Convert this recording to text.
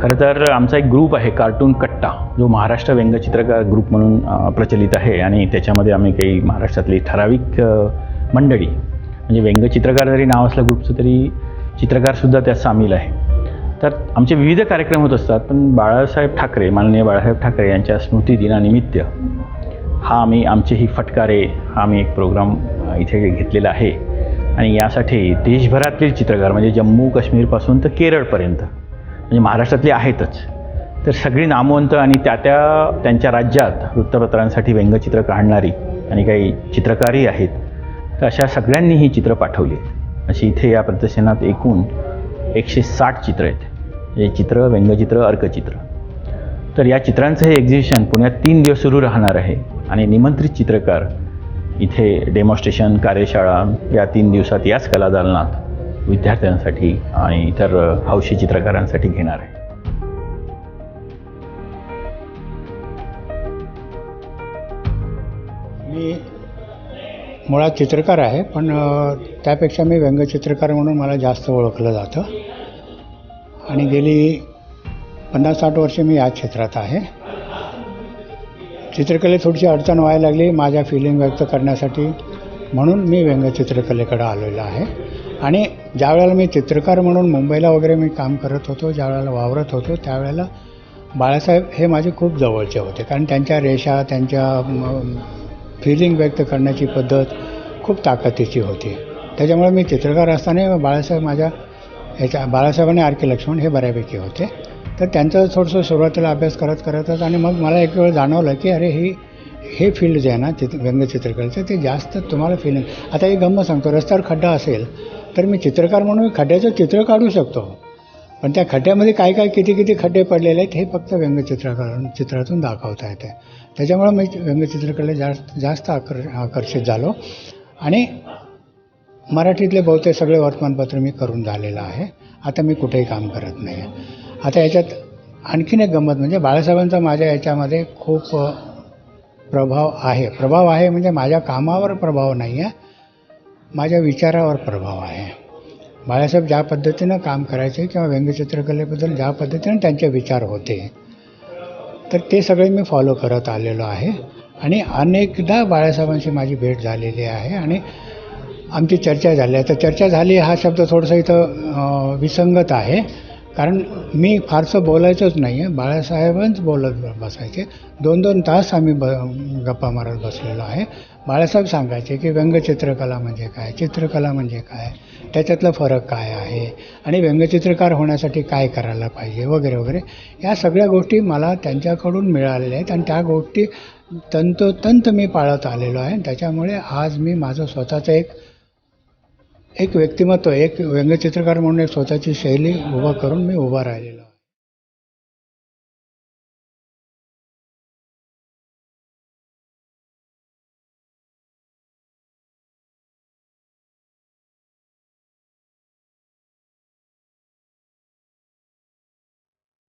खरं तर आमचा एक ग्रुप आहे कार्टून कट्टा जो महाराष्ट्र व्यंगचित्रकार ग्रुप म्हणून प्रचलित आहे. आणि त्याच्यामध्ये आम्ही काही महाराष्ट्रातली ठराविक मंडळी म्हणजे व्यंगचित्रकार जरी नाव असलं ग्रुपचं तरी चित्रकारसुद्धा त्यात सामील आहे. तर आमचे विविध कार्यक्रम होत असतात पण बाळासाहेब ठाकरे माननीय बाळासाहेब ठाकरे यांच्या स्मृतिदिनानिमित्त हा आम्ही आमचे ही फटकारे हा आम्ही एक प्रोग्राम इथे घेतलेला आहे. आणि यासाठी देशभरातील चित्रकार म्हणजे जम्मू काश्मीरपासून तर केरळपर्यंत म्हणजे महाराष्ट्रातली आहेतच. तर सगळी नामवंत आणि त्या त्या त्यांच्या राज्यात वृत्तपत्रांसाठी व्यंगचित्र काढणारी आणि काही चित्रकारही आहेत तर अशा सगळ्यांनी ही चित्र पाठवली अशी इथे या प्रदर्शनात एकूण एकशे साठ चित्र आहेत. हे चित्र व्यंगचित्र अर्कचित्र. तर या चित्रांचं हे एक्झिबिशन पुण्यात तीन दिवस सुरू राहणार आहे आणि निमंत्रित चित्रकार इथे डेमॉन्स्ट्रेशन कार्यशाळा या तीन दिवसात याच कला दालनात विद्यार्थ्यांसाठी आणि इतर हौशी चित्रकारांसाठी घेणार आहे. मी मुळात चित्रकार आहे पण त्यापेक्षा मी व्यंगचित्रकार म्हणून मला जास्त ओळखलं जातं. आणि गेली पन्नास साठ वर्षे मी याच क्षेत्रात आहे. चित्रकलेत थोडीशी अडचण व्हायला लागली माझ्या फिलिंग व्यक्त करण्यासाठी म्हणून मी व्यंगचित्रकलेकडे आलेलो आहे. आणि ज्या वेळेला मी चित्रकार म्हणून मुंबईला वगैरे मी काम करत होतो ज्या वेळेला वावरत होतो त्यावेळेला बाळासाहेब हे माझे खूप जवळचे होते. कारण त्यांच्या रेषा त्यांच्या फिलिंग व्यक्त करण्याची पद्धत खूप ताकदीची होती. त्याच्यामुळे मी चित्रकार असताना बाळासाहेब माझ्या ह्याच्या बाळासाहेब आणि आर के लक्ष्मण हे बऱ्यापैकी होते. तर त्यांचं थोडंसं सुरुवातीला अभ्यास करत करतच आणि मग मला एक वेळ जाणवलं की अरे ही हे फील्ड जे आहे ना चित्र व्यंगचित्रकलेचं ते जास्त तुम्हाला फिलिंग आता एक गंमत सांगतो रस्त्यावर खड्डा असेल तर मी चित्रकार म्हणून खड्ड्याचं चित्र काढू शकतो. पण त्या खड्ड्यामध्ये काय काय किती किती खड्डे पडलेले आहेत हे फक्त व्यंगचित्रकार चित्रातून दाखवता येते. त्याच्यामुळं मी व्यंगचित्रकले जास्त जास्त आकर आकर्षित झालो. आणि मराठीतले बहुतेक सगळे वर्तमानपत्र मी करून झालेलं आहे. आता मी कुठेही काम करत नाही आहे आता याच्यात आणखीन एक गंमत म्हणजे बाळासाहेबांचा माझ्या याच्यामध्ये खूप प्रभाव आहे. प्रभाव आहे म्हणजे माझ्या कामावर प्रभाव नाही आहे माझ्या विचारावर प्रभाव आहे. बाळासाहेब ज्या पद्धतीनं काम करायचे किंवा व्यंगचित्रकलेबद्दल ज्या पद्धतीनं त्यांचे विचार होते तर ते सगळे मी फॉलो करत आलेलो आहे. आणि अनेकदा बाळासाहेबांशी माझी भेट झालेली आहे आणि आमची चर्चा झाली आहे. तर चर्चा झाली हा शब्द थोडंसं इथं विसंगत आहे. कारण मी फारसं बोलायचंच नाही आहे बाळासाहेबच बोलत बसायचे. दोन दोन तास आम्ही ब गप्पा मारत बसलेलो आहे. बाळासाहेब सांगायचे की व्यंगचित्रकला म्हणजे काय? चित्रकला म्हणजे काय? त्याच्यातला फरक काय आहे? आणि व्यंगचित्रकार होण्यासाठी काय करायला पाहिजे? वगैरे वगैरे. या सगळ्या गोष्टी मला त्यांच्याकडून मिळालेल्या आहेत आणि त्या गोष्टी तंतोतंत मी पाळत आलेलो आहे. त्याच्यामुळे आज मी माझं स्वतःचं एक एक व्यक्तिमत्व एक व्यंगचित्रकार म्हणून एक स्वतःची शैली उभा करून मी उभा राहिलेलो